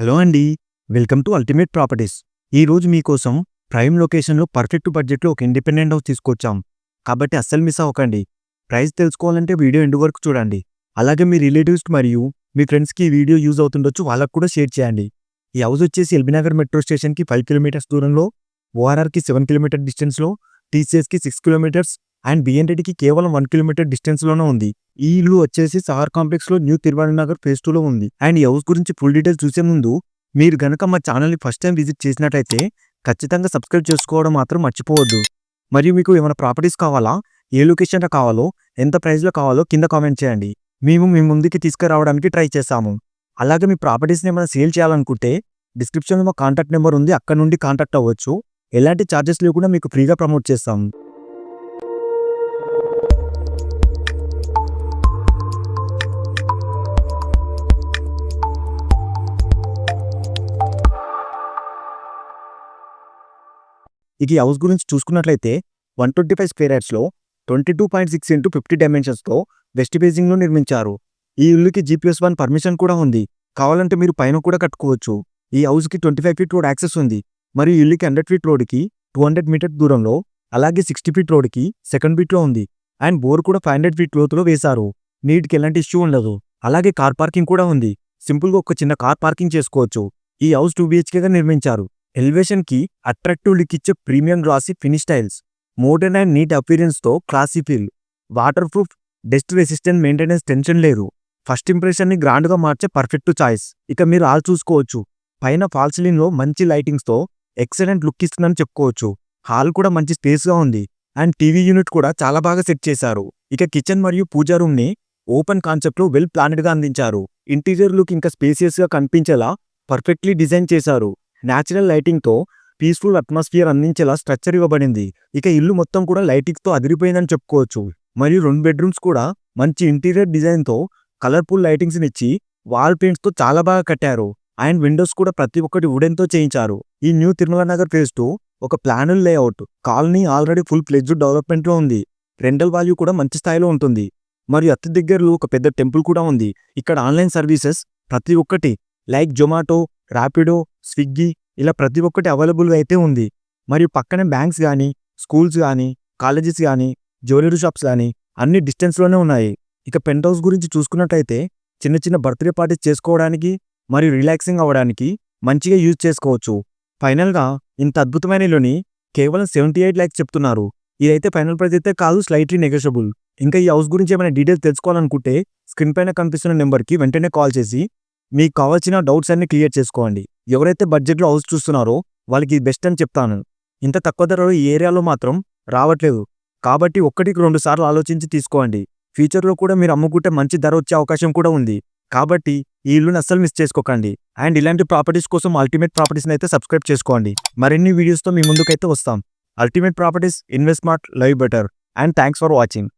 Hello అండి welcome to ultimate properties. ఈరోజు మీకోసం ప్రైమ్ లొకేషన్లో పర్ఫెక్ట్ బడ్జెట్లో ఒక ఇండిపెండెంట్ హౌస్ తీసుకొచ్చాం. కాబట్టి అస్సలు మిస్ అవ్వకండి. ప్రైస్ తెలుసుకోవాలంటే వీడియో ఎండు వరకు చూడండి. అలాగే మీ రిలేటివ్స్ మరియు మీ ఫ్రెండ్స్కి ఈ వీడియో యూజ్ అవుతుండొచ్చు వాళ్ళకు కూడా షేర్ చేయండి. ఈ హౌస్ వచ్చేసి ఎల్బీనగర్ మెట్రో స్టేషన్కి ఫైవ్ కిలోమీటర్స్ దూరంలో ఓఆర్ఆర్కి సెవెన్ కిలోమీటర్ డిస్టెన్స్లో టీసీఎస్కి సిక్స్ కిలోమీటర్స్ అండ్ బిఎన్రెడ్డికి కేవలం వన్ కిలోమీటర్ డిస్టెన్స్లోనే ఉంది. ఈ ఇల్లు వచ్చేసి సహార్ కాంప్లెక్స్లో న్యూ తిరువనగర్ ఫేజ్ టూలో ఉంది. అండ్ ఈ హౌస్ గురించి ఫుల్ డీటెయిల్స్ చూసే ముందు మీరు గనక మా ఛానల్ని ఫస్ట్ టైం విజిట్ చేసినట్టయితే ఖచ్చితంగా సబ్స్క్రైబ్ చేసుకోవడం మాత్రం మర్చిపోవద్దు. మరియు మీకు ఏమైనా ప్రాపర్టీస్ కావాలా ఏ లొకేషన్లో కావాలో ఎంత ప్రైస్లో కావాలో కింద కామెంట్ చేయండి. మేము మీ ముందుకి తీసుకురావడానికి ట్రై చేస్తాము. అలాగే మీ ప్రాపర్టీస్ని ఏమైనా సేల్ చేయాలనుకుంటే డిస్క్రిప్షన్లో మా కాంటాక్ట్ నెంబర్ ఉంది అక్కడ నుండి కాంటాక్ట్ అవ్వచ్చు. ఎలాంటి ఛార్జెస్ లేకుండా మీకు ఫ్రీగా ప్రమోట్ చేస్తాము. ఇక ఈ హౌస్ గురించి చూసుకున్నట్లయితే one twenty five square యార్డ్స్లో twenty two point six into fifty డైమెన్షన్స్తో west బేజింగ్లో నిర్మించారు. ఈ ఇల్లుకి జీపీఎస్ వన్ పర్మిషన్ కూడా ఉంది. కావాలంటే మీరు పైన కూడా కట్టుకోవచ్చు. ఈ హౌస్కి twenty five feet road access ఉంది. మరియు ఈ ఇల్లుకి హండ్రెడ్ ఫీట్ రోడ్కి టూ హండ్రెడ్ మీటర్ దూరంలో అలాగే సిక్స్టీ ఫీట్ రోడ్కి సెకండ్ ఫీట్లో ఉంది. అండ్ బోర్ కూడా ఫైవ్ హండ్రెడ్ ఫీట్ లోతులో వేశారు. నీటికి ఎలాంటి ఇష్యూ ఉండదు. అలాగే కార్ పార్కింగ్ కూడా ఉంది. సింపుల్గా ఒక చిన్న కార్ పార్కింగ్ చేసుకోవచ్చు. ఈ హౌస్ టూ బిహెచ్కేగా నిర్మించారు. ఎలివేషన్కి అట్రాక్టివ్ లుక్ ఇచ్చే premium glossy finish tiles modern and neat అపీరియన్స్తో classy feel. Waterproof dust resistant maintenance tension లేరు ఫస్ట్ ఇంప్రెషన్ని మార్చే పర్ఫెక్ట్ చాయిస్. ఇక మీరు ఆల్ చూసుకోవచ్చు. పైన ఫాల్సిలిన్లో మంచి లైటింగ్స్తో ఎక్సలెంట్ లుక్ ఇస్తుందని చెప్పుకోవచ్చు. హాల్ కూడా మంచి స్పేస్గా ఉంది. అండ్ టీవీ యూనిట్ కూడా చాలా బాగా సెట్ చేశారు. ఇక కిచెన్ మరియు పూజా రూమ్ని ఓపెన్ కాన్సెప్ట్లో వెల్ ప్లానెడ్గా అందించారు. ఇంటీరియర్ లుక్ ఇంకా స్పేసియస్గా కనిపించేలా పర్ఫెక్ట్లీ డిజైన్ చేశారు. న్యాచురల్ లైటింగ్తో పీస్ఫుల్ అట్మాస్ఫియర్ అందించేలా స్ట్రక్చర్ ఇవ్వబడింది. ఇక ఇల్లు మొత్తం కూడా లైటింగ్తో అదిరిపోయిందని చెప్పుకోవచ్చు. మరియు రెండు బెడ్రూమ్స్ కూడా మంచి ఇంటీరియర్ డిజైన్తో కలర్ఫుల్ లైటింగ్స్ని ఇచ్చి వాల్ పెయింట్స్తో చాలా బాగా కట్టారు. అండ్ విండోస్ కూడా ప్రతి ఒక్కటి వుడెన్తో చేయించారు. ఈ new Tirumala Nagar phase two ఒక planned layout. Colony already full fledged డెవలప్మెంట్లో ఉంది. రెంటల్ వాల్యూ కూడా మంచి స్థాయిలో ఉంటుంది. మరియు అతి దగ్గరలో ఒక పెద్ద టెంపుల్ కూడా ఉంది. ఇక్కడ ఆన్లైన్ సర్వీసెస్ ప్రతి ఒక్కటి లైక్ జొమాటో ర్యాపిడో స్విగ్గీ ఇలా ప్రతి ఒక్కటి అవైలబుల్గా అయితే ఉంది. మరియు పక్కనే బ్యాంక్స్ కానీ స్కూల్స్ కానీ కాలేజెస్ కానీ జ్యువెలరీ షాప్స్ కానీ అన్ని డిస్టెన్స్లోనే ఉన్నాయి. ఇక పెంట్ హౌస్ గురించి చూసుకున్నట్టయితే చిన్న చిన్న బర్త్డే పార్టీస్ చేసుకోవడానికి మరియు రిలాక్సింగ్ అవ్వడానికి మంచిగా యూజ్ చేసుకోవచ్చు. ఫైనల్గా ఇంత అద్భుతమైన ఇల్లుని కేవలం సెవెంటీ ఎయిట్ ల్యాక్స్ చెప్తున్నారు. ఇదైతే ఫైనల్ ప్రైస్ అయితే కాదు స్లైట్లీ నెగోషియబుల్. ఇంకా ఈ హౌస్ గురించి ఏమైనా డీటెయిల్స్ తెలుసుకోవాలనుకుంటే స్క్రీన్ పైన కనిపిస్తున్న నెంబర్కి వెంటనే కాల్ చేసి మీకు కావాల్సిన డౌట్స్ అన్ని క్లియర్ చేసుకోండి. ఎవరైతే బడ్జెట్లో హౌస్ చూస్తున్నారో వాళ్ళకి బెస్ట్ అని చెప్తాను. ఇంత తక్కువ ధరలో ఈ ఏరియాలో మాత్రం రావట్లేదు. కాబట్టి ఒక్కటికి రెండు సార్లు ఆలోచించి తీసుకోండి. ఫ్యూచర్లో కూడా మీరు అమ్ముకుంటే మంచి ధర వచ్చే అవకాశం కూడా ఉంది. కాబట్టి ఈ ఇల్లుని అస్సలు మిస్ చేసుకోకండి. అండ్ ఇలాంటి ప్రాపర్టీస్ కోసం అల్టిమేట్ ప్రాపర్టీస్ని అయితే సబ్స్క్రైబ్ చేసుకోండి. మరిన్ని వీడియోస్తో మీ ముందుకైతే వస్తాం. Ultimate properties invest smart live better and thanks for watching